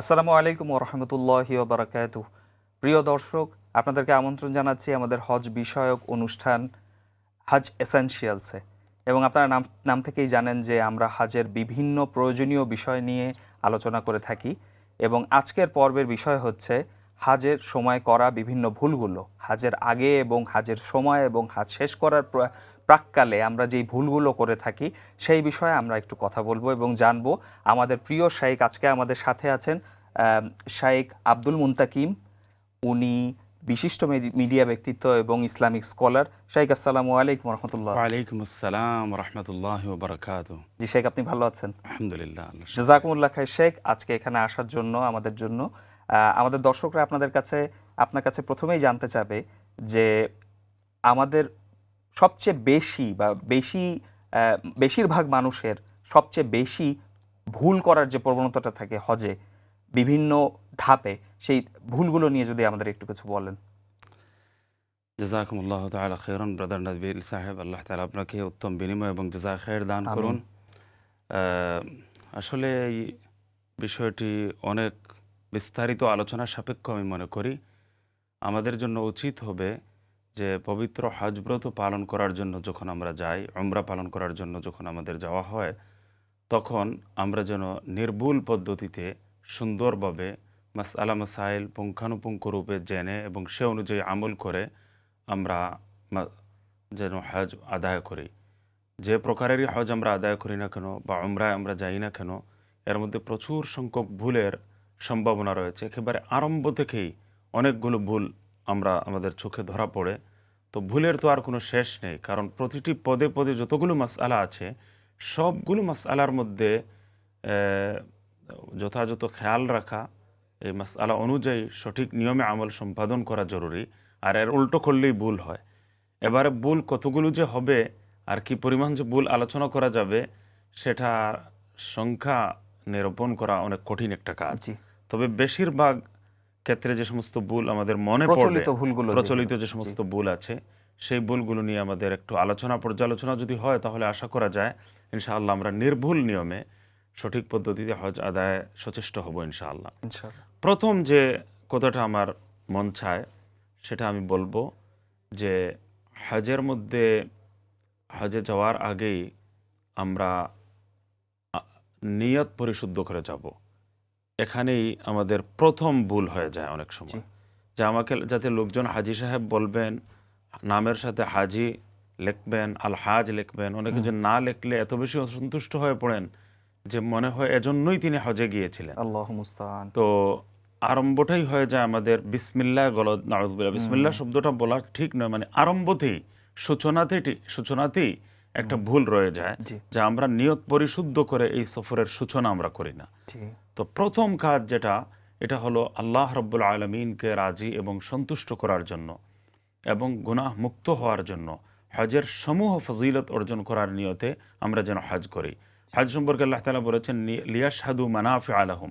আসসালামু আলাইকুম ওরহামতুল্লাহি ওবরাকাত প্রিয় দর্শক, আপনাদেরকে আমন্ত্রণ জানাচ্ছি আমাদের হজ বিষয়ক অনুষ্ঠান হাজ এসেনশিয়ালসে। এবং আপনারা নাম নাম থেকেই জানেন যে আমরা হাজের বিভিন্ন প্রয়োজনীয় বিষয় নিয়ে আলোচনা করে থাকি। এবং আজকের পর্বের বিষয় হচ্ছে হাজের সময় করা বিভিন্ন ভুলগুলো। হাজের আগে এবং হাজের সময় এবং হাজ শেষ করার প্রাককালে আমরা যেই ভুলগুলো করে থাকি সেই বিষয়ে আমরা একটু কথা বলব এবং জানব। আমাদের প্রিয় শাইক আজকে আমাদের সাথে আছেন শাইক আব্দুল মুন্তাকিম। উনি বিশিষ্ট মেডি- মিডিয়া ব্যক্তিত্ব এবং ইসলামিক স্কলার। শাইক আসসালামু আলাইকুম রহমতুল্লাহ ওয়ালাইকুম আসসালাম রহমতুল্লাহ বারাকাত জি শেখ আপনি ভালো আছেন? আলহামদুলিল্লাহ। জাজাকুমুল্লাহ খাই শেখ আজকে এখানে আসার জন্য আমাদের জন্য আমাদের দর্শকরা আপনাদের কাছে আপনার কাছে প্রথমেই জানতে চাবে যে আমাদের সবচেয়ে বেশি বা বেশি বেশিরভাগ মানুষের সবচেয়ে বেশি ভুল করার যে প্রবণতাটা থাকে হজে বিভিন্ন ধাপে সেই ভুলগুলো নিয়ে যদি আমাদের একটু কিছু বলেন। জাজাকুমুল্লাহ তাআলা খাইরান ব্রাদার সাহেব আল্লাহ তাআলা আপনাকে উত্তম বিনিময় এবং জাজা খায়ের দান করুন। আহ, আসলে এই বিষয়টি অনেক বিস্তারিত আলোচনা সাপেক্ষ আমি মনে করি। আমাদের জন্য উচিত হবে যে পবিত্র হজব্রত পালন করার জন্য যখন আমরা যাই, উমরা পালন করার জন্য যখন আমাদের যাওয়া হয়, তখন আমরা যেন নির্ভুল পদ্ধতিতে সুন্দরভাবে মাস আলা মাসাইল পুঙ্খানুপুঙ্খ রূপে জেনে এবং সে অনুযায়ী আমল করে আমরা যেন হজ আদায় করি। যে প্রকারেরই হজ আমরা আদায় করি না কেন বা উমরায় আমরা যাই না কেন, এর মধ্যে প্রচুর সংখ্যক ভুলের সম্ভাবনা রয়েছে। একেবারে আরম্ভ থেকেই অনেকগুলো ভুল আমরা আমাদের চোখে ধরা পড়ে তো ভুলের তো আর কোনো শেষ নেই কারণ প্রতিটি পদে পদে যতগুলো মাসআলা আছে সবগুলো মাসআলার মধ্যে যথাযথ খেয়াল রাখা এই মাসআলা অনুযায়ী সঠিক নিয়মে আমল সম্পাদন করা জরুরি আর এর উল্টো করলেই ভুল হয়। এবারে ভুল কতগুলো যে হবে আর কি পরিমাণ যে ভুল আলোচনা করা যাবে সেটা সংখ্যা নিরূপণ করা অনেক কঠিন একটা কাজ। তবে বেশিরভাগ ক্ষেত্রে যে সমস্ত ভুল আমাদের মনে প্রচলিত ভুলগুলো প্রচলিত যে সমস্ত ভুল আছে সেই ভুলগুলো নিয়ে আমাদের একটু আলোচনা পর্যালোচনা যদি হয় তাহলে আশা করা যায় ইনশাআল্লাহ আমরা নির্ভুল নিয়মে সঠিক পদ্ধতিতে হজ আদায় সচেষ্ট হব ইনশাআল্লাহ। ইনশাআল্লাহ। প্রথম যে কথাটা আমার মন চায় সেটা আমি বলব যে হজের মধ্যে হজে যাওয়ার আগেই আমরা নিয়ত পরিশুদ্ধ করে যাব। এখানেই আমাদের প্রথম ভুল হয়ে যায় অনেক সময়। যে আমাকে যাতে লোকজন হাজি সাহেব বলবেন নামের সাথে হাজি লিখবেন আল হাজ লিখবেন অনেকে যে না লিখলে এত বেশি অসন্তুষ্ট হয়ে পড়েন যে মনে হয় এজন্যই তিনি হজে গিয়েছিলেন। আল্লাহ মুস্তান তো আরম্ভটাই হয়ে যায় আমাদের বিসমিল্লা গলদ নাউজবিল্লাহ বিসমিল্লাহ শব্দটা বলা ঠিক নয় মানে আরম্ভতেই সূচনাতেই সূচনাতেই একটা ভুল রয়ে যায়। যে আমরা নিয়ত পরিশুদ্ধ করে এই সফরের সূচনা আমরা করি না। তো প্রথম কাজ যেটা, এটা হলো আল্লাহ রব্বুল আলমিনকে রাজি এবং সন্তুষ্ট করার জন্য এবং গুনাহ মুক্ত হওয়ার জন্য হজের সমূহ ফজিলত অর্জন করার নিয়তে আমরা যেন হজ করি। হজ সম্পর্কে আল্লাহ তালা বলেছেন নি- লিয়াশহাদু মানাফি আলহম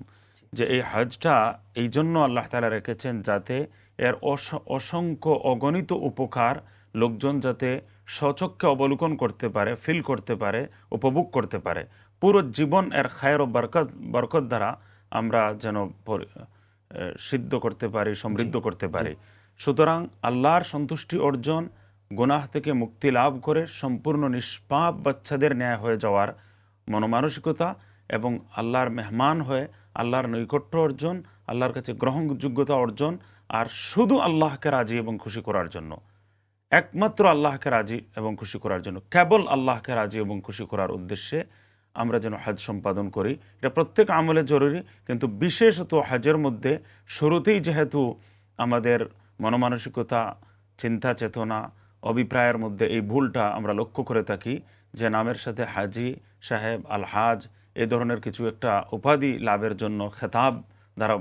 যে এই হজটা এই জন্য আল্লাহ তালা রেখেছেন যাতে এর অস- অসংখ্য অগণিত উপকার লোকজন যাতে স্বচক্ষে অবলোকন করতে পারে ফিল করতে পারে, উপভোগ করতে পারে। পুরো জীবন এর খায়ের ও বরকত বরকত দ্বারা আমরা যেন সিদ্ধ করতে পারি সমৃদ্ধ করতে পারি। সুতরাং আল্লাহর সন্তুষ্টি অর্জন গুনাহ থেকে মুক্তি লাভ করে সম্পূর্ণ নিষ্পাপ বাচ্চাদের ন্যায় হয়ে যাওয়ার মনোমানসিকতা এবং আল্লাহর মেহমান হয়ে আল্লাহর নৈকট্য অর্জন আল্লাহর কাছে গ্রহণযোগ্যতা অর্জন আর শুধু আল্লাহকে রাজি এবং খুশি করার জন্য। একমাত্র আল্লাহকে রাজি এবং খুশি করার জন্য। কেবল আল্লাহকে রাজি এবং খুশি করার উদ্দেশ্যে আমরা যেন হজ সম্পাদন করি। এটা প্রত্যেক আমলে জরুরি কিন্তু বিশেষত হজের মধ্যে শুরুতেই যেহেতু আমাদের মনমানসিকতা চিন্তা চেতনা অভিপ্রায়ের মধ্যে এই ভুলটা আমরা লক্ষ্য করে থাকি যে নামের সাথে হাজি সাহেব আল হাজ এই ধরনের কিছু একটা উপাধি লাভের জন্য খেতাব দ্বারা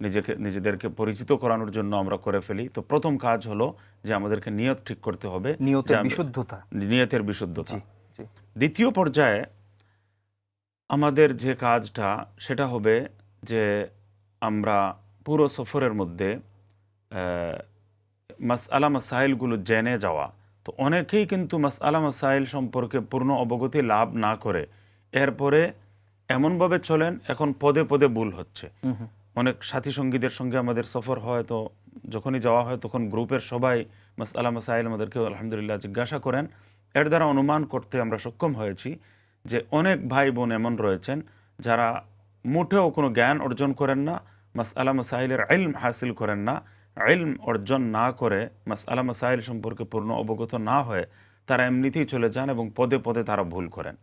নিজেকে নিজেদেরকে পরিচিত করানোর জন্য আমরা করে ফেলি। তো প্রথম কাজ হলো যে আমাদেরকে নিয়ত ঠিক করতে হবে। নিয়তের বিশুদ্ধতা। নিয়তের বিশুদ্ধতা। দ্বিতীয় পর্যায়ে আমাদের যে কাজটা সেটা হবে যে আমরা পুরো সফরের মধ্যে মাস মাসআলা মাসাইলগুলো জেনে যাওয়া। তো অনেকেই কিন্তু মাস মাসআলা মাসাইল সম্পর্কে পূর্ণ অবগতি লাভ না করে এরপরে এমনভাবে চলেন এখন পদে পদে ভুল হচ্ছে। অনেক সাথী সঙ্গীদের সঙ্গে আমাদের সফর হয় তো যখনই যাওয়া হয় তখন গ্রুপের সবাই মাস মাসআলা মাসাইল আমাদেরকে আলহামদুলিল্লাহ জিজ্ঞাসা করেন। এর দ্বারা অনুমান করতে আমরা সক্ষম হয়েছি। যে অনেক ভাই বোন এমন রয়েছেন যারা মুঠেও কোনো জ্ঞান অর্জন করেন না, মাসআলা মাসাইলের ইলম হাসিল করেন না। ইলম অর্জন না করে, মাসআলা মাসাইল সম্পর্কে পূর্ণ অবগত না হয়ে তারা এমনিতেই চলে যান এবং পদে পদে তারা ভুল করেন।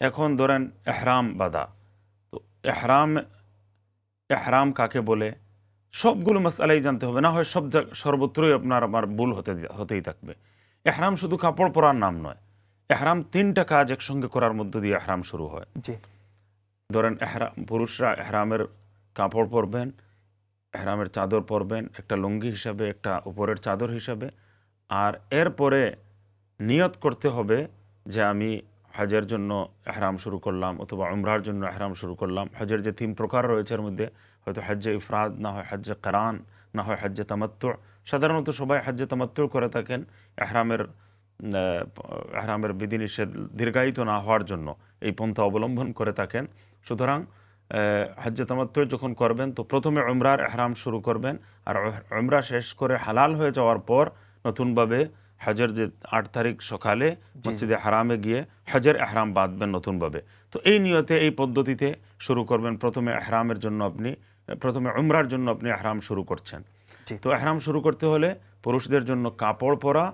এখন ধরেন এহরাম বাদা। তো এহরাম এহরাম কাকে বলে? সবগুলো মাসালাই জানতে হবে, না হয় সব সর্বত্রই আপনার, আমার ভুল হতে, হতেই থাকবে। এহরাম শুধু কাপড় পরার নাম নয়। এহরাম তিনটা কাজ একসঙ্গে করার মধ্য দিয়ে এহরাম শুরু হয়। জি। ধরেন এহরাম পুরুষরা এহরামের কাপড় পরবেন এহরামের চাদর পরবেন একটা লুঙ্গি হিসাবে একটা উপরের চাদর হিসাবে। আর এরপরে নিয়ত করতে হবে যে আমি হজের জন্য এহরাম শুরু করলাম অথবা উমরার জন্য এহরাম শুরু করলাম। হজের যে তিন প্রকার রয়েছে এর মধ্যে হয়তো হজ্জে ইফরাদ না হয় হজ্জে কারান না হয় হজ্জে তামাত্তু সাধারণত সবাই হজ্জে তামাত্তু করে থাকেন। এহরামের আহ, এহরামের বিধিনিষেধ দীর্ঘায়িত না হওয়ার জন্য এই পন্থা অবলম্বন করে থাকেন। সুতরাং হজ্জে যখন করবেন তো প্রথমে উমরার এহরাম শুরু করবেন আর উমরা শেষ করে হালাল হয়ে যাওয়ার পর নতুনভাবে হজের যে আট তারিখ সকালে মসজিদে হারামে গিয়ে হজের এহরাম বাঁধবেন নতুনভাবে। তো এই নিয়তে এই পদ্ধতিতে শুরু করবেন। প্রথমে এহরামের জন্য আপনি প্রথমে উমরার জন্য আপনি এহরাম শুরু করছেন। তো এহরাম শুরু করতে হলে পুরুষদের জন্য কাপড় পরা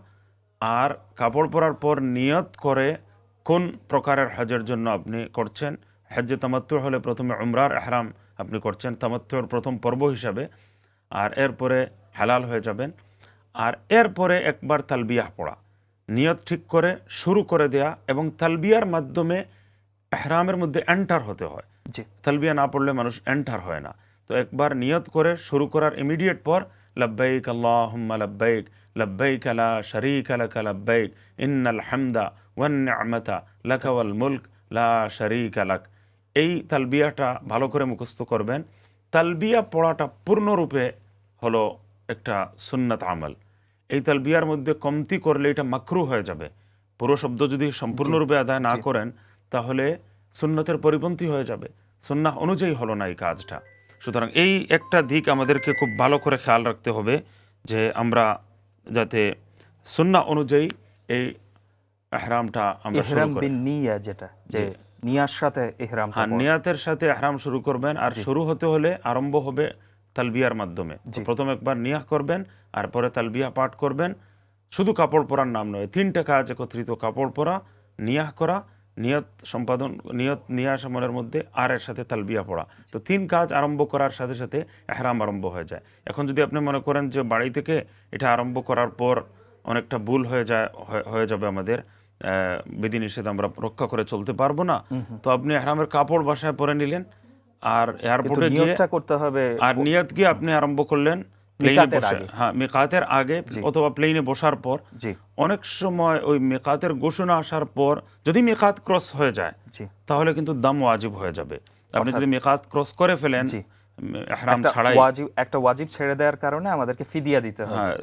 আর কাপড় পরার পর নিয়ত করে কোন প্রকারের হজের জন্য আপনি করছেন? হজ্জে তামাত্তুর হলে প্রথমে উমরার এহরাম আপনি করছেন। তামাত্তুর প্রথম পর্ব হিসাবে। আর এরপরে হালাল হয়ে যাবেন। আর এরপরে একবার তালবিয়াহ পড়া। নিয়ত ঠিক করে শুরু করে দেয়া এবং তালবিয়ার মাধ্যমে এহরামের মধ্যে এন্টার হতে হয়। জি। তালবিয়া না পড়লে মানুষ এন্টার হয় না। তো একবার নিয়ত করে শুরু করার ইমিডিয়েট পর লব্বাইক আল্লাহুম্মা লব্বাইক। লব্বাইক লা শারীকা লাকা লব্বাইক ইন্নাল হামদা ওয়ান নি'মাতা লাকা ওয়াল মুলক লা শারীকা লাক এই তালবিয়াটা ভালো করে মুখস্থ করবেন। তালবিয়া পড়াটা পূর্ণরূপে হলো একটা সুন্নাত আমল। এই তালবিয়ার মধ্যে কমতি করলে এটা মাকরু হয়ে যাবে। পুরো শব্দ যদি সম্পূর্ণরূপে আদায় না করেন তাহলে সুন্নতের পরিপন্থী হয়ে যাবে। সুন্নাহ অনুযায়ী হলো না এই কাজটা। সুতরাং এই একটা দিক আমাদেরকে খুব ভালো করে খেয়াল রাখতে হবে যে আমরা যাতে সুন্না অনুযায়ী এই এহরামটা আমরা শুরু করি। নিয়া যেটা যে নিয়ার সাথে এহরাম হ্যাঁ নিয়াতের সাথে এহরাম শুরু করবেন আর শুরু হতে হলে আরম্ভ হবে তালবিয়ার মাধ্যমে। প্রথম একবার নিয়াহ করবেন আর পরে তালবিয়া পাঠ করবেন। শুধু কাপড় পরার নাম নয় তিনটা কাজ একত্রিত কাপড় পরা নিয়াহ করা নিয়ত সম্পাদন নিয়ত নিয়াহ সমনের মধ্যে আর এর সাথে তালবিয়া পড়া। তো তিন কাজ আরম্ভ করার সাথে সাথে এহরাম আরম্ভ হয়ে যায়। এখন যদি আপনি মনে করেন যে বাড়ি থেকে এটা আরম্ভ করার পর অনেকটা ভুল হয়ে যায় হয়ে- যাবে আমাদের আহ, বিধিনিষেধ আমরা রক্ষা করে চলতে পারব না তো আপনি এহরামের কাপড় বাসায় পরে নিলেন। আর এয়ারপোর্টে গিয়ে করতে হবে। আর নিয়ত গিয়ে আপনি আরম্ভ করলেন প্লেনে বসে। হ্যাঁ মিকাতের আগে অথবা প্লেনে বসার পর অনেক সময় ওই মিকাতের ঘোষণা আসার পর যদি মিকাত ক্রস হয়ে যায় তাহলে কিন্তু দাম ওয়াজিব হয়ে যাবে। আপনি যদি মিকাত ক্রস করে ফেলেন ছাড়াই ওয়াজিব একটা ওয়াজিব ছেড়ে দেওয়ার কারণে আমাদেরকে ফিদিয়া দিতে হবে। হ্যাঁ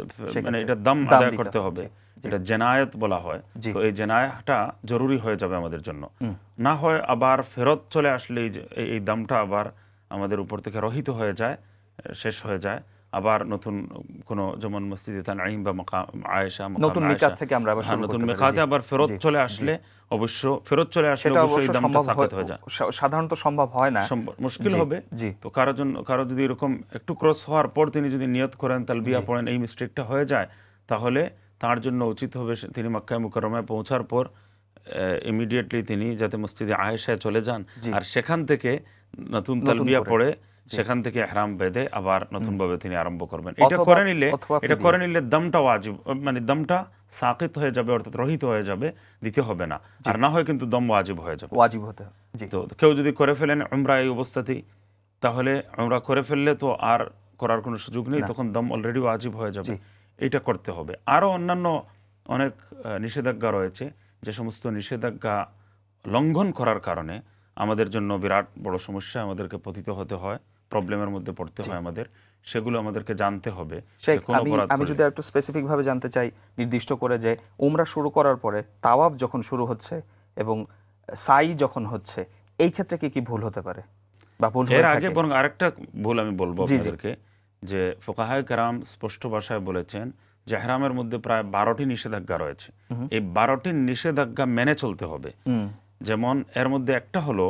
মানে এটা দাম আদায় করতে হবে, এটা জেনায়েত বলা হয়। তো এই জেনায়াটা জরুরি হয়ে যাবে আমাদের জন্য। না হয় আবার ফেরত চলে আসলে এই দামটা আবার আমাদের উপর থেকে রহিত হয়ে যায় শেষ হয়ে যায়। আবার নতুন কোনো যেমন মসজিদে তানঈম বা মাকাম আয়েশা মাকাম নতুন মিকাত থেকে আমরা আবার হ্যাঁ, শুরু নতুন মিকাতে আবার ফেরত চলে আসলে অবশ্য ফেরত চলে আসলে অবশ্যই দামটা সাকিত হয়ে যায়। সাধারণত সম্ভব হয় না। মুশকিল হবে। জি। তো কারও জন্য কারও যদি এরকম একটু ক্রস হওয়ার পর তিনি যদি নিয়ত করেন তালবিয়া পড়েন এই মিস্টেকটা হয়ে যায় তাহলে তার জন্য উচিত হবে তিনি মক্কায় মুকরমায় পৌঁছার পর ইমিডিয়েটলি তিনি যাতে মসজিদে আয়েশায় চলে যান। আর সেখান থেকে নতুন তালবিয়া পড়ে সেখান থেকে এহরাম বেঁধে আবার নতুন ভাবে তিনি আরম্ভ করবেন। এটা করে নিলে এটা করে নিলে দমটা ওয়াজিব মানে দমটা সাকিত হয়ে যাবে অর্থাৎ রহিত হয়ে যাবে দিতে হবে না। আর না হয় কিন্তু দম ওয়াজিব হয়ে যাবে। ওয়াজিব হতে তো কেউ যদি করে ফেলেন উমরা এই অবস্থাতেই তাহলে আমরা করে ফেললে তো আর করার কোনো সুযোগ নেই তখন দম অলরেডি ওয়াজিব হয়ে যাবে। এটা করতে হবে। আরও অন্যান্য অনেক নিষেধাজ্ঞা রয়েছে যে সমস্ত নিষেধাজ্ঞা লঙ্ঘন করার কারণে আমাদের জন্য বিরাট বড় সমস্যা আমাদেরকে পতিত হতে হয়। প্রবলেমের মধ্যে পড়তে হয় আমাদের সেগুলো আমাদেরকে জানতে হবে। আমি আমি যদি একটু স্পেসিফিক ভাবে জানতে চাই নির্দিষ্ট করে যে উমরা শুরু করার পরে তাওয়াফ যখন শুরু হচ্ছে এবং সাই যখন হচ্ছে এই ক্ষেত্রে কি কি ভুল হতে পারে? বা ভুল এর আগে বরং আরেকটা ভুল আমি বলব। আপনাদেরকে যে ফোকাহায় কারাম স্পষ্ট ভাষায় বলেছেন যে হেরামের মধ্যে প্রায় বারোটি নিষেধাজ্ঞা রয়েছে। এই বারোটি নিষেধাজ্ঞা মেনে চলতে হবে। যেমন এর মধ্যে একটা হলো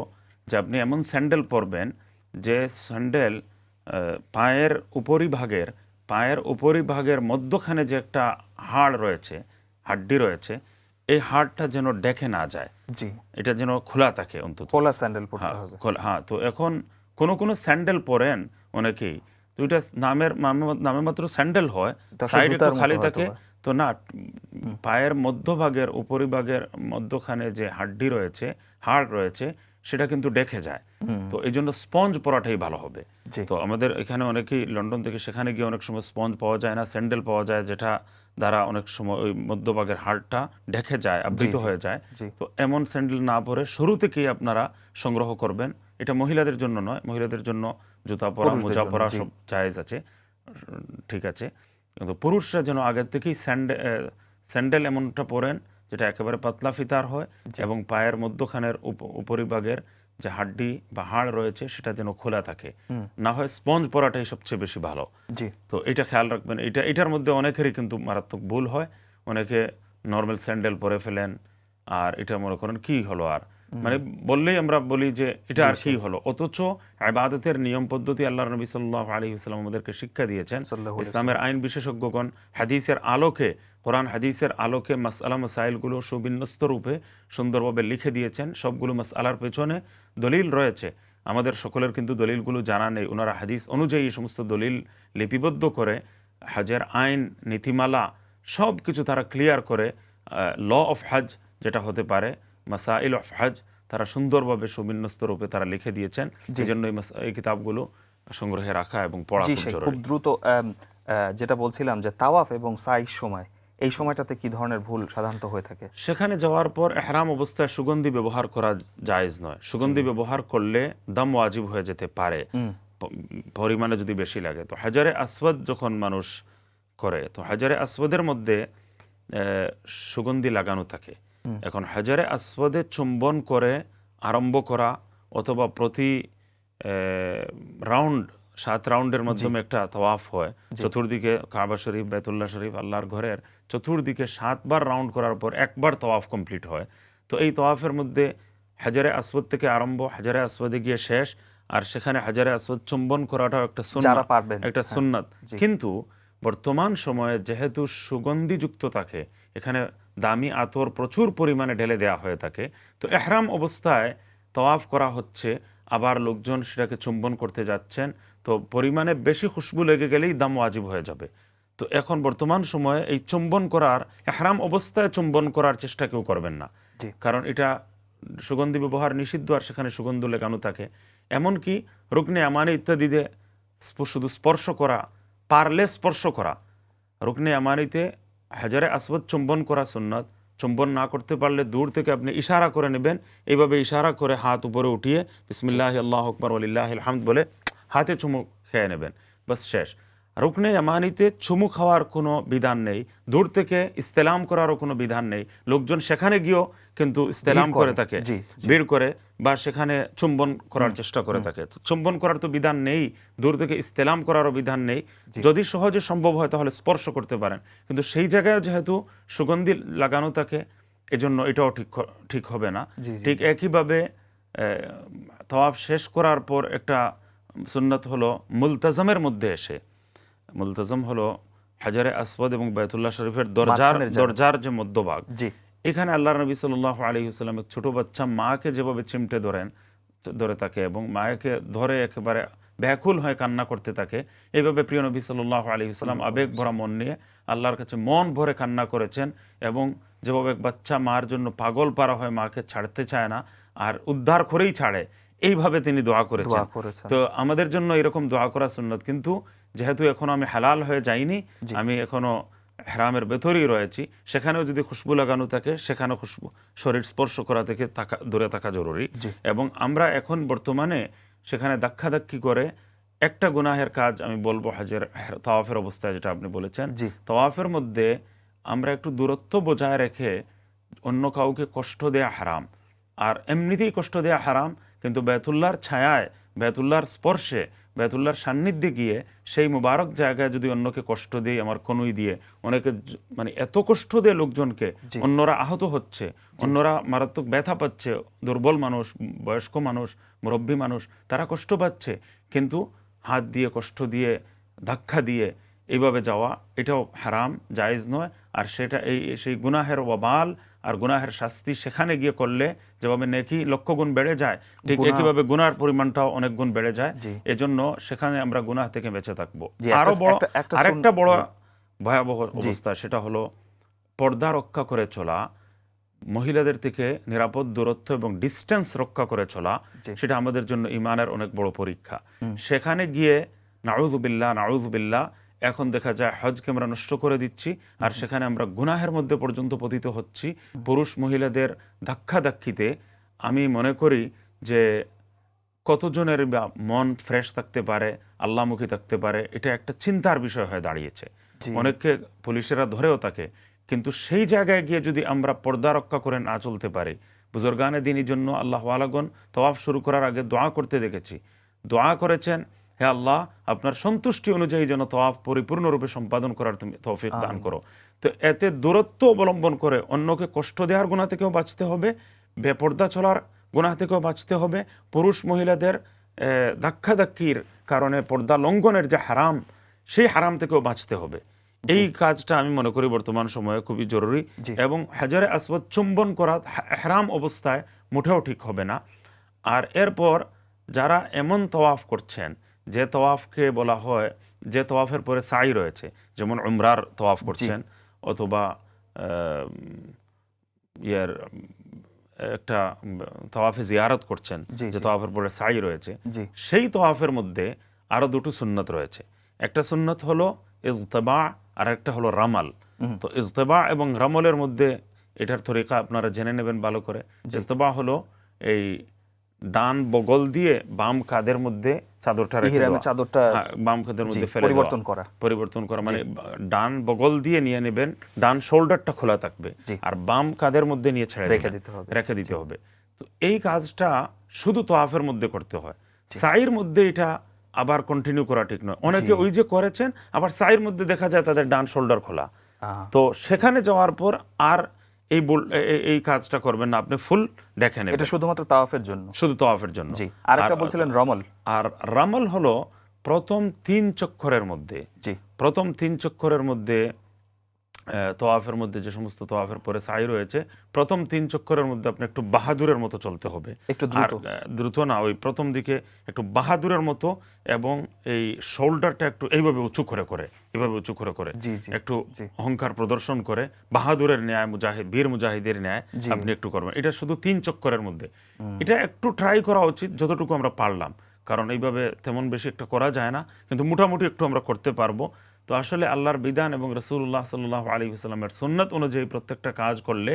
যে আপনি এমন স্যান্ডেল পরবেন যে স্যান্ডেল পায়ের উপরিভাগের পায়ের উপরিভাগের মধ্যখানে যে একটা হাড় রয়েছে হাড্ডি রয়েছে এই হাড়টা যেন ডেকে না যায়। জি। এটা যেন খোলা থাকে অন্তত। খোলা স্যান্ডেল পরতে হ্যাঁ, হবে। হ্যাঁ তো এখন কোনো কোনো স্যান্ডেল পরেন অনেকেই। তো এটা নামের নামে- নামে মাত্র স্যান্ডেল হয় সাইড একটু খালি থাকে। তো না পায়ের মধ্যভাগের উপরিভাগের মধ্যখানে যে হাড্ডি রয়েছে হাড় রয়েছে সেটা কিন্তু ডেকে যায়। তো এই জন্য স্পঞ্জ পরাটাই ভালো হবে। তো আমাদের এখানে অনেকেই লন্ডন থেকে সেখানে গিয়ে অনেক সময় স্পঞ্জ পাওয়া যায় না স্যান্ডেল পাওয়া যায় যেটা দ্বারা অনেক সময় ওই মধ্যভাগের হাড়টা ঢেকে যায় আবৃত হয়ে যায়। তো এমন স্যান্ডেল না পরে শুরু থেকেই আপনারা সংগ্রহ করবেন। এটা মহিলাদের জন্য নয় মহিলাদের জন্য জুতা পরা মোজা পরা সব জায়েজ আছে। ঠিক আছে। কিন্তু পুরুষরা যেন আগের থেকেই স্যান্ডেল স্যান্ডেল এমনটা পরেন যেটা একেবারে পাতলা ফিতার হয় এবং পায়ের মধ্যখানের উপ- উপরিভাগের যে হাড্ডি বা হাড় রয়েছে সেটা যেন খোলা থাকে। না হয় স্পঞ্জ পরাটাই সবচেয়ে বেশি ভালো। জি। তো এটা খেয়াল রাখবেন এটা এটার মধ্যে অনেকেরই কিন্তু মারাত্মক ভুল হয়। অনেকে নর্মাল স্যান্ডেল পরে ফেলেন আর এটা মনে করেন কি হলো আর? মানে বললেই আমরা বলি যে এটা আর কি হলো? অথচ আবাদতের নিয়ম পদ্ধতি আল্লাহ নবী সাল্লাহ আলী ইসলাম আমাদেরকে শিক্ষা দিয়েছেন। ইসলামের আইন বিশেষজ্ঞগণ হাদিসের আলোকে কোরআন হাদিসের আলোকে মাসআলা মাসাইলগুলো সুবিন্যস্ত রূপে সুন্দরভাবে লিখে দিয়েছেন। সবগুলো মাসআলার পেছনে দলিল রয়েছে। আমাদের সকলের কিন্তু দলিলগুলো জানা নেই। ওনারা হাদিস অনুযায়ী এই সমস্ত দলিল লিপিবদ্ধ করে হজের আইন নীতিমালা সব কিছু তারা ক্লিয়ার করে ল অফ হাজ যেটা হতে পারে মাসাইল অফ হাজ তারা সুন্দরভাবে সুবিন্যস্ত রূপে তারা লিখে দিয়েছেন। এই জন্য এই এই কিতাবগুলো সংগ্রহে রাখা এবং পড়া খুব দ্রুত যেটা বলছিলাম যে তাওয়াফ এবং সাই সময়। এই সময়টাতে কি ধরনের ভুল সাধারণত হয়ে থাকে? সেখানে যাওয়ার পর এহরাম অবস্থায় সুগন্ধি ব্যবহার করা জায়েজ নয়। সুগন্ধি ব্যবহার করলে দাম ওয়াজিব হয়ে যেতে পারে। পরিমাণে যদি বেশি লাগে। তো হাজারে আসওয়াদ যখন মানুষ করে তো হাজারে আসওয়াদের মধ্যে সুগন্ধি লাগানো থাকে। এখন হাজারে আসওয়াদে চুম্বন করে আরম্ভ করা অথবা প্রতি রাউন্ড সাত রাউন্ডের মাধ্যমে একটা তওয়াফ হয়। চতুর্দিকে কাবা শরীফ বেতুল্লাহ শরীফ আল্লাহর ঘরের চতুর্দিকে সাতবার রাউন্ড করার পর একবার তওয়াফ কমপ্লিট হয়। তো এই তওয়াফের মধ্যে হাজারে আসওয়াদ থেকে আরম্ভ হাজারে আসওয়াদে গিয়ে শেষ আর সেখানে হাজারে আসওয়াদ চুম্বন করাটাও একটা সুন্নাত একটা হ্যাঁ, সুন্নাত। কিন্তু বর্তমান সময়ে যেহেতু সুগন্ধিযুক্ত থাকে এখানে দামি আতর প্রচুর পরিমাণে ঢেলে দেওয়া হয়ে থাকে তো এহরাম অবস্থায় তওয়াফ করা হচ্ছে আবার লোকজন সেটাকে চুম্বন করতে যাচ্ছেন তো পরিমাণে বেশি খুশবু লেগে গেলেই দাম ওয়াজিব হয়ে যাবে। তো এখন বর্তমান সময়ে এই চুম্বন করার এহরাম অবস্থায় চুম্বন করার চেষ্টা কেউ করবেন না। কারণ এটা সুগন্ধি ব্যবহার নিষিদ্ধ আর সেখানে সুগন্ধ লেগানো থাকে। এমনকি রুগ্নে আমানে ইত্যাদিতে শুধু স্পর্শ করা পারলে স্পর্শ করা। রুকনে আমানিতে হাজারে আসবদ চুম্বন করা সুন্নত। চুম্বন না করতে পারলে দূর থেকে আপনি ইশারা করে নেবেন। এইভাবে ইশারা করে হাত উপরে উঠিয়ে বিসমিল্লাহ আল্লাহ আকবর আলিল্লাহ হামদ বলে হাতে চুমুক খেয়ে নেবেন। বাস শেষ। রুকনে আমানিতে চুমু খাওয়ার কোনো বিধান নেই। দূর থেকে ইস্তেলাম করারও কোনো বিধান নেই। লোকজন সেখানে গিয়েও কিন্তু ইস্তেলাম করে। থাকে বের করে বা সেখানে চুম্বন করার চেষ্টা করে থাকে। চুম্বন করার তো বিধান নেই দূর থেকে ইস্তেলাম করারও বিধান নেই। যদি সহজে সম্ভব হয় তাহলে স্পর্শ করতে পারেন। কিন্তু সেই জায়গায় যেহেতু সুগন্ধি লাগানো থাকে এজন্য এটাও ঠিক ঠিক হবে না। ঠিক একইভাবে তওয়াফ শেষ করার পর একটা সুন্নত হলো মুলতাজমের মধ্যে এসে। মুলতাজম হলো হাজারে আসওয়াদ এবং বায়তুল্লাহ শরীফের দরজার দরজার যে মধ্যভাগ। জি। এখানে আল্লাহ নবী সাল্লাহ আলী হুসালাম এক ছোট বাচ্চা মাকে যেভাবে চিমটে ধরেন ধরে থাকে এবং মাকে ধরে একেবারে ব্যাকুল হয়ে কান্না করতে থাকে এইভাবে প্রিয় নবী সাল্লাহ আলী হুসালাম আবেগ ভরা মন নিয়ে আল্লাহর কাছে মন ভরে কান্না করেছেন এবং যেভাবে এক বাচ্চা মার জন্য পাগল পারা হয় মাকে ছাড়তে চায় না আর উদ্ধার করেই ছাড়ে এইভাবে তিনি দোয়া করেছেন। তো আমাদের জন্য এরকম দোয়া করা সুন্নত কিন্তু যেহেতু এখনও আমি হালাল হয়ে যাইনি আমি এখনও হেরামের ভেতরেই রয়েছি সেখানেও যদি খুশবু লাগানো থাকে সেখানে খুশবু। শরীর স্পর্শ করা থেকে থাকা দূরে থাকা জরুরি। এবং আমরা এখন বর্তমানে সেখানে ধাক্কাধাক্কি করে একটা গুনাহের কাজ আমি বলব হাজের তাওয়াফের অবস্থায় যেটা আপনি বলেছেন। তওয়াফের মধ্যে আমরা একটু দূরত্ব বজায় রেখে অন্য কাউকে কষ্ট দেয়া হারাম। আর এমনিতেই কষ্ট দেয়া হারাম কিন্তু বেতুল্লার ছায়ায় বেতুল্লার স্পর্শে বেতুল্লার সান্নিধ্যে গিয়ে সেই মুবারক জায়গায় যদি অন্যকে কষ্ট দিই আমার কনুই দিয়ে অনেকে মানে এত কষ্ট দেয় লোকজনকে অন্যরা আহত হচ্ছে অন্যরা মারাত্মক ব্যথা পাচ্ছে দুর্বল মানুষ বয়স্ক মানুষ মুরব্বী মানুষ তারা কষ্ট পাচ্ছে কিন্তু হাত দিয়ে কষ্ট দিয়ে ধাক্কা দিয়ে এইভাবে যাওয়া এটাও হারাম জায়েজ নয় আর সেটা এই সেই গুনাহের ওবাল আর গুনাহের শাস্তি সেখানে গিয়ে করলে যেভাবে নেকি লক্ষ গুণ বেড়ে যায় ঠিক একইভাবে গুনার পরিমাণটাও অনেক গুণ বেড়ে যায়। এজন্য সেখানে আমরা গুনাহ থেকে বেঁচে থাকব। আরও বড় আরেকটা বড় ভয়াবহ অবস্থা সেটা হলো পর্দা রক্ষা করে চলা মহিলাদের থেকে নিরাপদ দূরত্ব এবং ডিস্টেন্স রক্ষা করে চলা সেটা আমাদের জন্য ইমানের অনেক বড় পরীক্ষা। সেখানে গিয়ে নাউজুবিল্লাহ নাউজুবিল্লাহ এখন দেখা যায় হজকে আমরা নষ্ট করে দিচ্ছি আর সেখানে আমরা গুনাহের মধ্যে পর্যন্ত পতিত হচ্ছি। পুরুষ মহিলাদের ধাক্কা ধাক্কিতে আমি মনে করি যে কতজনের বা মন ফ্রেশ থাকতে পারে আল্লাহমুখী থাকতে পারে এটা একটা চিন্তার বিষয় হয়ে দাঁড়িয়েছে। অনেককে পুলিশেরা ধরেও থাকে কিন্তু সেই জায়গায় গিয়ে যদি আমরা পর্দা রক্ষা করে না চলতে পারি বুজুর্গানে দিনের জন্য আল্লাহ আলাগন তওয়াফ শুরু করার আগে দোয়া করতে দেখেছি। দোয়া করেছেন হে আল্লাহ আপনার সন্তুষ্টি অনুযায়ী যেন তওয়াফ পরিপূর্ণরূপে সম্পাদন করার তুমি তৌফিক দান করো। তো এতে দূরত্ব অবলম্বন করে অন্যকে কষ্ট দেওয়ার গুণা থেকেও বাঁচতে হবে বেপর্দা চলার গুণা থেকেও বাঁচতে হবে পুরুষ মহিলাদের ধাক্কাধাক্কির কারণে পর্দা লঙ্ঘনের যে হারাম সেই হারাম থেকেও বাঁচতে হবে। এই কাজটা আমি মনে করি বর্তমান সময়ে খুবই জরুরি এবং হাজারে আসবাদ চুম্বন করা হারাম অবস্থায় মোটেও ঠিক হবে না। আর এরপর যারা এমন তওয়াফ করছেন যে তওয়াফকে বলা হয় যে তওয়াফের পরে সাই রয়েছে যেমন উমরার তওয়াফ করছেন অথবা ইয়ের একটা তওয়াফে জিয়ারত করছেন যে। তওয়াফের পরে সাই রয়েছে। সেই তওয়াফের মধ্যে আরও দুটো সুন্নত রয়েছে। একটা সুন্নত হলো ইজতেবা আর একটা হলো রামাল। তো ইজতেবা এবং রামলের মধ্যে এটার তরিকা আপনারা জেনে নেবেন ভালো করে। ইজতেবা হলো এই ডান বগল দিয়ে বাম কাদের মধ্যে চাদরটা রেখে চাদরটা হ্যাঁ, বাম কাদের মধ্যে ফেলে পরিবর্তন করা। পরিবর্তন করা মানে ডান বগল দিয়ে নিয়ে নেবেন ডান শোল্ডারটা খোলা থাকবে আর বাম কাদের মধ্যে নিয়ে ছেড়ে রেখে দিতে হবে। রেখে দিতে হবে। তো এই কাজটা শুধু তোয়াফের মধ্যে করতে হয়। সাইয়ের মধ্যে এটা আবার কন্টিনিউ করা ঠিক নয়। অনেকে ওই যে করেছেন আবার সাইয়ের মধ্যে দেখা যায় তাদের ডান শোল্ডার খোলা। তো সেখানে যাওয়ার পর আর এই এই কাজটা করবেন না আপনি ফুল দেখেন এটা শুধুমাত্র তাওয়াফের জন্য। শুধু তাওয়াফের জন্য। জি আর একটা বলছিলেন রমল। আর রামল হলো প্রথম তিন চক্ষরের মধ্যে। জি। প্রথম তিন চক্ষরের মধ্যে তোয়াফের মধ্যে যে সমস্ত তোয়াফের পরে সাই রয়েছে প্রথম তিন চক্করের মধ্যে আপনি একটু বাহাদুরের মতো চলতে হবে। একটু দ্রুত। না ওই প্রথম দিকে একটু বাহাদুরের মতো এবং এই শোল্ডারটা একটু এইভাবে উঁচু করে করে এইভাবে উঁচু করে করে। একটু অহংকার প্রদর্শন করে বাহাদুরের ন্যায় মুজাহিদ বীর মুজাহিদের ন্যায় আপনি একটু করবেন। এটা শুধু তিন চক্করের মধ্যে। এটা একটু ট্রাই করা উচিত যতটুকু আমরা পারলাম। কারণ এইভাবে তেমন বেশি একটা করা যায় না কিন্তু মোটামুটি একটু আমরা করতে পারব। তো আসলে আল্লাহর বিধান এবং রসুল্লাহ সাল্লাহ আলী সাল্লামের সুন্নত অনুযায়ী প্রত্যেকটা কাজ করলে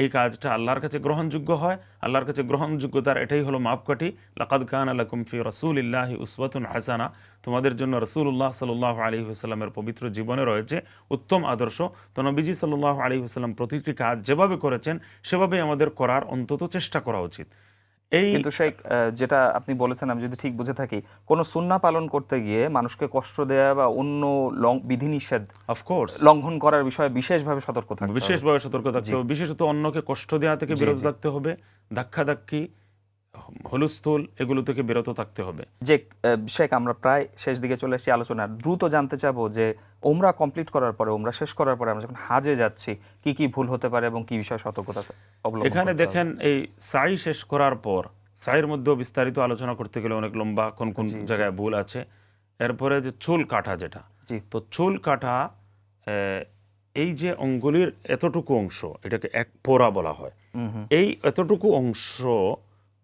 এই কাজটা আল্লাহর কাছে গ্রহণযোগ্য হয়। আল্লাহর কাছে গ্রহণযোগ্যতার এটাই হলো মাপকাঠি। লাকাদ খান আলাকুম ফি রসুলিল্লাহি উসওয়াতুন হাসানা। তোমাদের জন্য রসুল্লাহ সাল্লাহ আলী সাল্লামের পবিত্র জীবনে রয়েছে উত্তম আদর্শ। তো নবীজি সাল্লাহ আলী সাল্লাম প্রতিটি কাজ যেভাবে করেছেন, সেভাবেই আমাদের করার অন্তত চেষ্টা করা উচিত। এই কিন্তু শেখ যেটা আপনি বলেছেন আমি যদি ঠিক বুঝে থাকি কোন সুন্না পালন করতে গিয়ে মানুষকে কষ্ট দেয়া বা অন্য লং- বিধিনিষেধ অফকোর্স লঙ্ঘন করার বিষয়ে বিশেষভাবে সতর্ক থাকতে হবে। বিশেষভাবে সতর্ক থাকতে হবে। বিশেষত অন্যকে কষ্ট দেওয়া থেকে বিরত থাকতে হবে। ধাক্কা ধাক্কি হলুস্থুল এগুলো থেকে বিরত থাকতে হবে। যে শেখ আমরা প্রায় শেষ দিকে চলে এসেছি আলোচনা দ্রুত জানতে চাব যে ওমরা কমপ্লিট করার পরে ওমরা শেষ করার পরে আমরা যখন হাজে যাচ্ছি কি কি ভুল হতে পারে এবং কি বিষয়ে সতর্কতা অবলম্বন এখানে দেখেন এই সাই শেষ করার পর সাইয়ের মধ্যেও বিস্তারিত আলোচনা করতে গেলে অনেক লম্বা কোন কোন জায়গায় ভুল আছে। এরপরে যে চুল কাটা যেটা তো চুল কাটা আহ, এই যে অঙ্গুলির এতটুকু অংশ এটাকে এক পোড়া বলা হয়। এই এতটুকু অংশ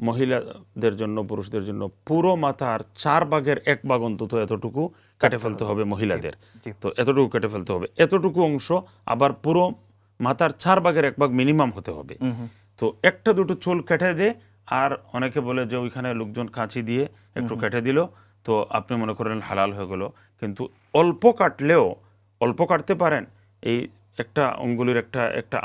মহিলাদের জন্য পুরুষদের জন্য পুরো মাথার চার ভাগের এক ভাগ অন্তত এতটুকু কেটে ফেলতে হবে মহিলাদের। তো এতটুকু কেটে ফেলতে হবে। এতটুকু অংশ আবার পুরো মাথার চার ভাগের এক ভাগ মিনিমাম হতে হবে। তো একটা দুটো চুল কেটে দে আর অনেকে বলে যে ওইখানে লোকজন কাঁচি দিয়ে একটু কেটে দিল। তো আপনি মনে করেন হালাল হয়ে গেল। কিন্তু অল্প কাটলেও অল্প কাটতে পারেন। এই একটা অঙ্গুলির একটা একটা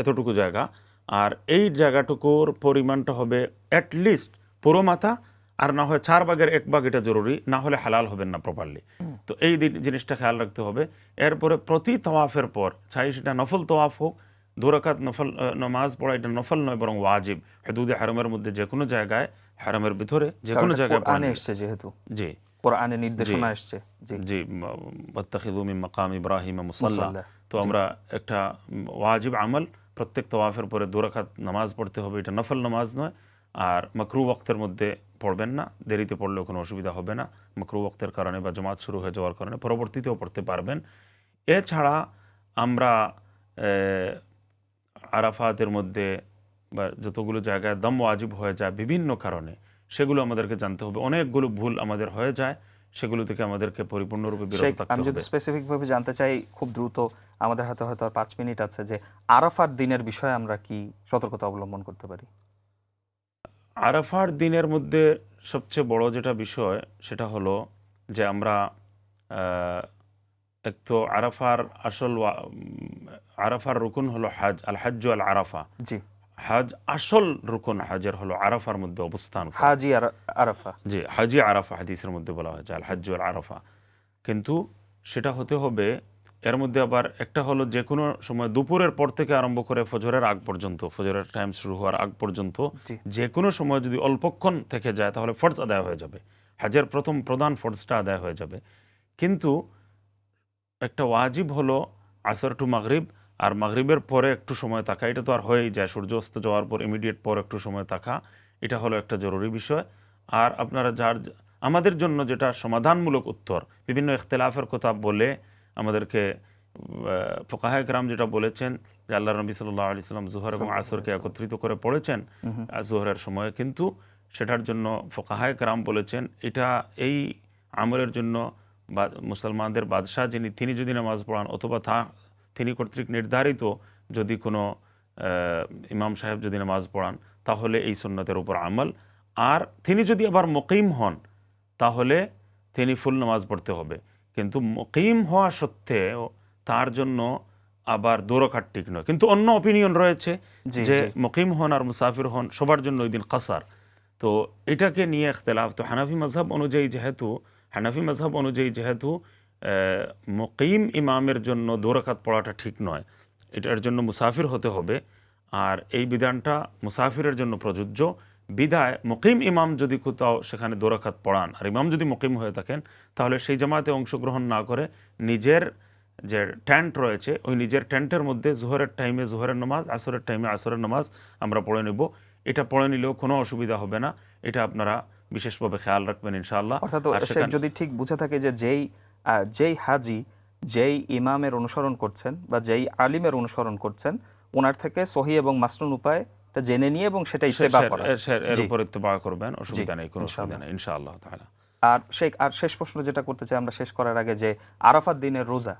এতটুকু জায়গা। আর এই জায়গাটুকুর পরিমাণটা হবে অ্যাটলিস্ট পুরো মাথা আর না হয় চার ভাগের এক ভাগ এটা জরুরি না হলে হালাল হবেন না প্রপারলি তো এই জিনিসটা খেয়াল রাখতে হবে। এরপরে প্রতি তওয়াফের পর চাই সেটা নফল তওয়াফ হোক দুরাকাত নফল নামাজ পড়া এটা নফল নয় বরং ওয়াজিব। হেদুদে হারামের মধ্যে যে কোনো জায়গায় হারামের ভিতরে যে কোনো জায়গায় নিবে। এসছে যেহেতু। জি। কোরআনে নির্দেশনা এসছে। জি। জি ওয়াত্তাখিযু মিন মাকাম ইব্রাহিম মুসাল্লা, তো আমরা একটা ওয়াজিব আমল প্রত্যেক তওয়াফের পরে দুরাকাত নামাজ পড়তে হবে, এটা নফল নামাজ নয়। আর মাকরু ওয়াক্তের মধ্যে পড়বেন না, দেরিতে পড়লেও কোনো অসুবিধা হবে না। মাকরু ওয়াক্তের কারণে বা জমাত শুরু হয়ে যাওয়ার কারণে পরবর্তীতেও পড়তে পারবেন। এছাড়া আমরা আরাফাতের মধ্যে বা যতগুলো জায়গায় দম ওয়াজিব হয়ে যায় বিভিন্ন কারণে, সেগুলো আমাদেরকে জানতে হবে। অনেকগুলো ভুল আমাদের হয়ে যায়। সেগুলো থেকে আমাদেরকে পরিপূর্ণরূপে বিরত থাকতে আমি যদি হবে। স্পেসিফিক ভাবে জানতে চাই খুব দ্রুত আমাদের হাতে হয়তো আর পাঁচ মিনিট আছে যে আরাফার দিনের বিষয়ে আমরা কি সতর্কতা অবলম্বন করতে পারি? আরাফার দিনের মধ্যে সবচেয়ে বড় যেটা বিষয় সেটা হলো যে আমরা এক তো আরাফার আসল আরাফার রুকুন হলো হাজ আল হাজ্জ আল আরাফা জি। হাজ আসল রুকুন হাজের হলো আরাফার মধ্যে অবস্থান হাজি আর আরাফা। জি হাজি আরাফা হাদিসের মধ্যে বলা হয়েছে আল আল আরাফা। কিন্তু সেটা হতে হবে এর মধ্যে আবার একটা হলো যে কোনো সময় দুপুরের পর থেকে আরম্ভ করে ফজরের আগ পর্যন্ত ফজরের টাইম শুরু হওয়ার আগ পর্যন্ত। যে কোনো সময় যদি অল্পক্ষণ থেকে যায় তাহলে ফর্জ আদায় হয়ে যাবে। হাজের প্রথম প্রধান ফর্জটা আদায় হয়ে যাবে। কিন্তু একটা ওয়াজিব হলো আসর টু মাগরিব আর মাগরিবের পরে একটু সময় থাকা এটা তো আর হয়েই যায় সূর্য অস্ত যাওয়ার পর ইমিডিয়েট পর একটু সময় থাকা এটা হলো একটা জরুরি বিষয়। আর আপনারা যার আমাদের জন্য যেটা সমাধানমূলক উত্তর বিভিন্ন ইখতলাফের কথা বলে আমাদেরকে ফোকাহে গ্রাম যেটা বলেছেন যে আল্লাহ নবী সাল্লাহ আলি সাল্লাম জুহর এবং আসরকে একত্রিত করে পড়েছেন জোহরের সময়ে। কিন্তু সেটার জন্য ফোকাহায় গ্রাম বলেছেন এটা এই আমলের জন্য বা মুসলমানদের বাদশাহ যিনি তিনি যদি নামাজ পড়ান অথবা তা তিনি কর্তৃক নির্ধারিত যদি কোনো ইমাম সাহেব যদি নামাজ পড়ান তাহলে এই সুন্নতের উপর আমল। আর তিনি যদি আবার মকিম হন তাহলে তিনি ফুল নামাজ পড়তে হবে। কিন্তু মকিম হওয়া সত্ত্বেও তার জন্য আবার দোরকাট ঠিক নয়। কিন্তু অন্য অপিনিয়ন রয়েছে যে। মকিম হন আর মুসাফির হন সবার জন্য ওই দিন কাসার। তো এটাকে নিয়ে ইখতলাফ তো হানাফি মজহব অনুযায়ী যেহেতু হানাফি মজহব অনুযায়ী যেহেতু মকিম ইমামের জন্য দোরাকাত পড়াটা ঠিক নয়। এটার জন্য মুসাফির হতে হবে। আর এই বিধানটা মুসাফিরের জন্য প্রযোজ্য। বিদায় মকিম ইমাম যদি কোথাও সেখানে দোরাকাত পড়ান আর ইমাম যদি মকিম হয়ে থাকেন তাহলে সেই জামাতে অংশগ্রহণ না করে নিজের যে ট্যান্ট রয়েছে ওই নিজের ট্যান্টের মধ্যে জোহরের টাইমে জোহরের নামাজ আসরের টাইমে আসরের নামাজ আমরা পড়ে নেব। এটা পড়ে নিলেও কোনো অসুবিধা হবে না। এটা আপনারা বিশেষভাবে খেয়াল রাখবেন ইনশাআল্লাহ। অর্থাৎ যদি ঠিক বুঝে থাকে যে যেই যেই হাজি যেই ইমামের অনুসরণ করছেন বা যেই আলিমের অনুসরণ করছেন ওনার থেকে সহি এবং মাসনুন উপায় জেনে নিয়ে এবং সেটা সে- ইত্তেবা করা। এর- সে- উপর ইত্তেবা করবেন অসুবিধা নেই কোনো অসুবিধা নেই ইনশাআল্লাহ তাআলা। আর শেখ আর শেষ প্রশ্ন যেটা করতে চাই আমরা শেষ করার আগে যে আরাফাত দিনের রোজা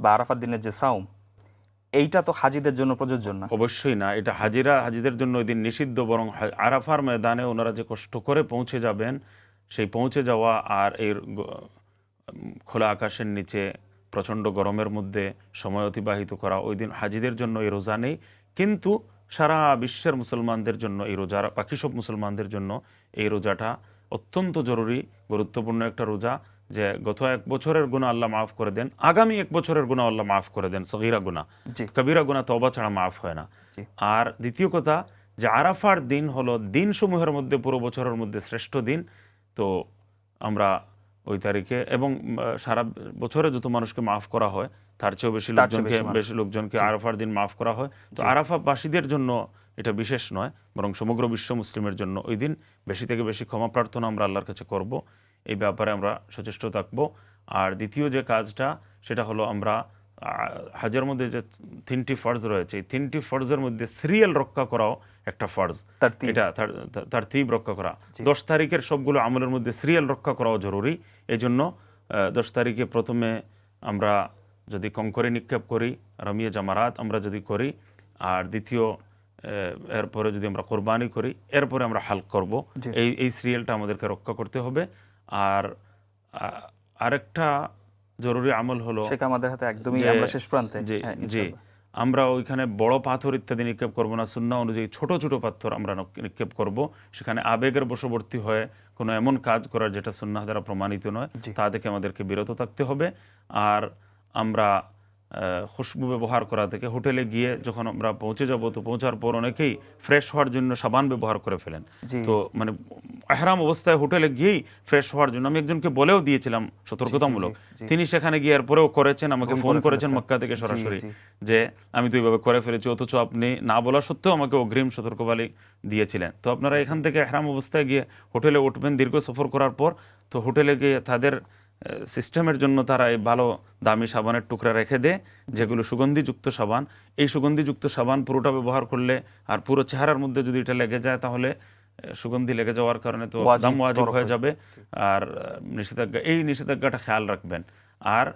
বা আরাফাত দিনের যে সাউম এইটা তো হাজিদের জন্য প্রযোজ্য না। অবশ্যই না এটা হাজিরা হাজিদের জন্য ওই দিন নিষিদ্ধ বরং আরাফার ময়দানে ওনারা যে কষ্ট করে পৌঁছে যাবেন সেই পৌঁছে যাওয়া আর উম, খোলা আকাশের নিচে প্রচণ্ড গরমের মধ্যে সময় অতিবাহিত করা ওই দিন হাজিদের জন্য এই রোজা নেই। কিন্তু সারা বিশ্বের মুসলমানদের জন্য এই রোজা বাকি সব মুসলমানদের জন্য এই রোজাটা অত্যন্ত জরুরি গুরুত্বপূর্ণ একটা রোজা যে গত এক বছরের গুণা আল্লাহ মাফ করে দেন আগামী এক বছরের গুণা আল্লাহ মাফ করে দেন সগিরা গুণা কবিরা গুণা তবা ছাড়া মাফ হয় না। আর দ্বিতীয় কথা যে আরাফার দিন হলো দিনসমূহের মধ্যে পুরো বছরের মধ্যে শ্রেষ্ঠ দিন। তো আমরা ওই তারিখে এবং সারা বছরে যত মানুষকে মাফ করা হয় তার চেয়েও বেশি লোকজনকে বেশি লোকজনকে আরাফার দিন মাফ করা হয়। তো আরাফাবাসীদের জন্য এটা বিশেষ নয় বরং সমগ্র বিশ্ব মুসলিমের জন্য ওই দিন বেশি থেকে বেশি ক্ষমা প্রার্থনা আমরা আল্লাহর কাছে করব। এই ব্যাপারে আমরা সচেষ্ট থাকব। আর দ্বিতীয় যে কাজটা সেটা হলো আমরা হাজের মধ্যে যে তিনটি ফর্জ রয়েছে এই তিনটি ফর্জের মধ্যে সিরিয়াল রক্ষা করাও একটা ফর্জ। এটা তার তীব রক্ষা করা। দশ তারিখের সবগুলো আমলের মধ্যে সিরিয়াল রক্ষা করাও জরুরি। এই জন্য দশ তারিখে প্রথমে আমরা যদি কঙ্করে নিক্ষেপ করি রমিয়ে জামারাত আমরা যদি করি আর দ্বিতীয় এরপরে যদি আমরা কোরবানি করি এরপরে আমরা হাল করব। এই এই সিরিয়ালটা আমাদেরকে রক্ষা করতে হবে আর আরেকটা জরুরি আমল হলো আমাদের হাতে একদমই আমরা শেষ প্রান্তে জি হ্যাঁ, জি। আমরা ওইখানে বড় পাথর ইত্যাদি নিক্ষেপ করব না সুন্না অনুযায়ী ছোট ছোট পাথর আমরা নিক্ষেপ করব সেখানে আবেগের বশবর্তী হয়ে কোনো এমন কাজ করার যেটা সুন্না দ্বারা প্রমাণিত নয়। তা থেকে আমাদেরকে বিরত থাকতে হবে আর আমরা খুশবু ব্যবহার করা থেকে হোটেলে গিয়ে যখন আমরা পৌঁছে যাব তো পৌঁছার পর অনেকেই ফ্রেশ হওয়ার জন্য সাবান ব্যবহার করে ফেলেন। তো মানে এহরাম অবস্থায় হোটেলে গিয়েই ফ্রেশ হওয়ার জন্য আমি একজনকে বলেও দিয়েছিলাম সতর্কতামূলক। তিনি সেখানে গিয়ে এরপরেও করেছেন আমাকে ফোন ফোন করেছেন মক্কা থেকে সরাসরি যে আমি তো এইভাবে করে ফেলেছি অথচ আপনি না বলা সত্ত্বেও আমাকে অগ্রিম সতর্কবাণী দিয়েছিলেন। তো আপনারা এখান থেকে আহরাম অবস্থায় গিয়ে হোটেলে উঠবেন দীর্ঘ সফর করার পর। তো হোটেলে গিয়ে তাদের সিস্টেমের জন্য তারা এই ভালো দামি সাবানের টুকরা রেখে দেয় যেগুলো সুগন্ধিযুক্ত সাবান। এই সুগন্ধিযুক্ত সাবান পুরোটা ব্যবহার করলে আর পুরো চেহারার মধ্যে যদি এটা লেগে যায় তাহলে সুগন্ধি লেগে যাওয়ার কারণে তো দাম ওয়াজিব হয়ে হয়ে যাবে। আর নিষেধাজ্ঞা এই নিষেধাজ্ঞাটা খেয়াল রাখবেন। আর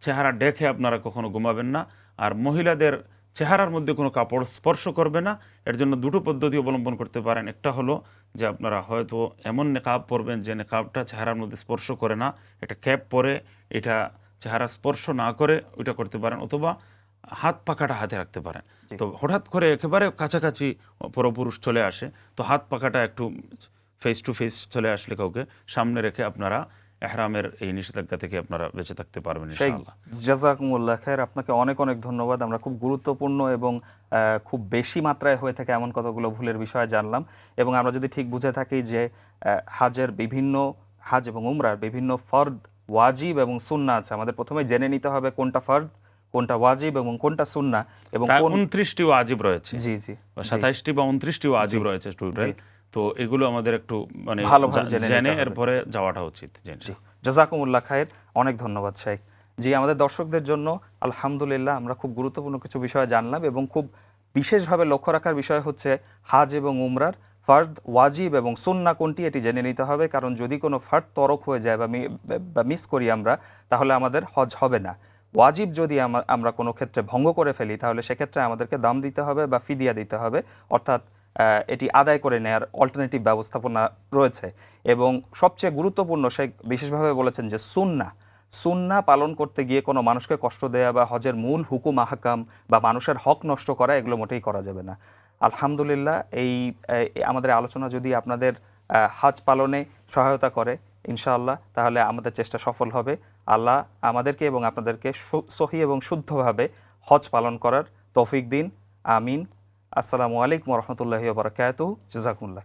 চেহারা ডেকে আপনারা কখনো ঘুমাবেন না। আর মহিলাদের চেহারার মধ্যে কোনো কাপড় স্পর্শ করবে না। এর জন্য দুটো পদ্ধতি অবলম্বন করতে পারেন। একটা হলো যে আপনারা হয়তো এমন নেকাব পরবেন যে নেকাবটা চেহারার মধ্যে স্পর্শ করে না এটা ক্যাপ পরে এটা চেহারা স্পর্শ না করে ওইটা করতে পারেন অথবা হাত পাখাটা হাতে রাখতে পারেন। তো হঠাৎ করে একেবারে কাছাকাছি পরপুরুষ চলে আসে তো হাত পাখাটা একটু ফেস টু ফেস চলে আসলে কাউকে সামনে রেখে আপনারা এহরামের এই নিষেধাজ্ঞা থেকে আপনারা বেঁচে থাকতে পারবেন ইনশাআল্লাহ। জাজাকুমুল্লাহ খায়ের আপনাকে অনেক অনেক ধন্যবাদ। আমরা খুব গুরুত্বপূর্ণ এবং খুব বেশি মাত্রায় হয়ে থাকে এমন কতগুলো ভুলের বিষয়ে জানলাম। এবং আমরা যদি ঠিক বুঝে থাকি যে হাজের বিভিন্ন হাজ এবং উমরার বিভিন্ন ফর্দ ওয়াজিব এবং সুন্না আছে আমাদের প্রথমে জেনে নিতে হবে কোনটা ফর্দ কোনটা ওয়াজিব এবং কোনটা সুন্না এবং উনত্রিশটি আজীব রয়েছে। জি জি। সাতাইশটি বা উনত্রিশটি আজীব রয়েছে টোটাল তো এগুলো আমাদের একটু মানে জা- জেনে জেনে। এরপরে যাওয়াটা উচিত জি, জি। জাজাকুমুল্লাহ খায়ের অনেক ধন্যবাদ শেখ জি আমাদের দর্শকদের জন্য আলহামদুলিল্লাহ আমরা খুব গুরুত্বপূর্ণ কিছু বিষয় জানলাম এবং খুব বিশেষভাবে লক্ষ্য রাখার বিষয় হচ্ছে হাজ এবং উমরার ফার্দ, ওয়াজিব এবং সুন্না কোনটি এটি জেনে নিতে হবে। কারণ যদি কোনো ফার্দ তরক হয়ে যায় বা মিস করি আমরা, তাহলে আমাদের হজ হবে না। ওয়াজিব যদি আমা- আমরা কোনো ক্ষেত্রে ভঙ্গ করে ফেলি, তাহলে সেক্ষেত্রে আমাদেরকে দাম দিতে হবে বা ফিদিয়া দিতে হবে। অর্থাৎ এটি আদায় করে নেয়ার অল্টারনেটিভ ব্যবস্থাপনা রয়েছে। এবং সবচেয়ে গুরুত্বপূর্ণ সে বিশেষভাবে বলেছেন যে সুন্না সুন্না পালন করতে গিয়ে কোনো মানুষকে কষ্ট দেয়া বা হজের মূল হুকুম, আহকাম বা মানুষের হক নষ্ট করা, এগুলো মোটেই করা যাবে না। আলহামদুলিল্লাহ, এই আমাদের আলোচনা যদি আপনাদের হজ পালনে সহায়তা করে, ইনশাআল্লাহ, তাহলে আমাদের চেষ্টা সফল হবে। আল্লাহ আমাদেরকে এবং আপনাদেরকে সহি এবং শুদ্ধভাবে হজ পালন করার তৌফিক দিন। আমিন। আসসালামু আলাইকুম রহমতুল্লাহি বারকাত জাজাকুমুল্লাহ